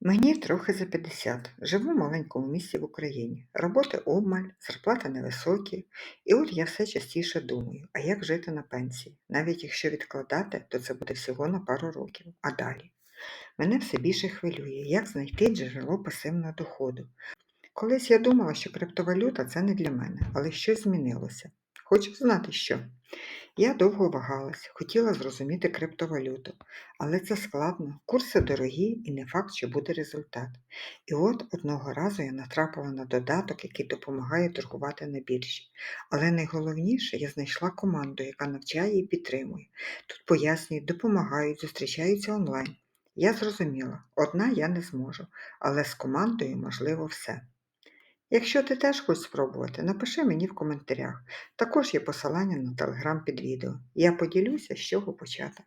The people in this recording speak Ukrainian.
Мені трохи за 50. Живу в маленькому місті в Україні. Роботи обмаль, зарплати невисокі. І от я все частіше думаю, а як жити на пенсії? Навіть якщо відкладати, то це буде всього на пару років. А далі? Мене все більше хвилює, як знайти джерело пасивного доходу. Колись я думала, що криптовалюта це не для мене, але щось змінилося. Хочу знати, що. Я довго вагалась, хотіла зрозуміти криптовалюту, але це складно, курси дорогі і не факт, що буде результат. І от одного разу я натрапила на додаток, який допомагає торгувати на біржі. Але найголовніше, я знайшла команду, яка навчає і підтримує. Тут пояснюють, допомагають, зустрічаються онлайн. Я зрозуміла, одна я не зможу, але з командою можливо все. Якщо ти теж хочеш спробувати, напиши мені в коментарях. Також є посилання на телеграм під відео. Я поділюся, з чого почати.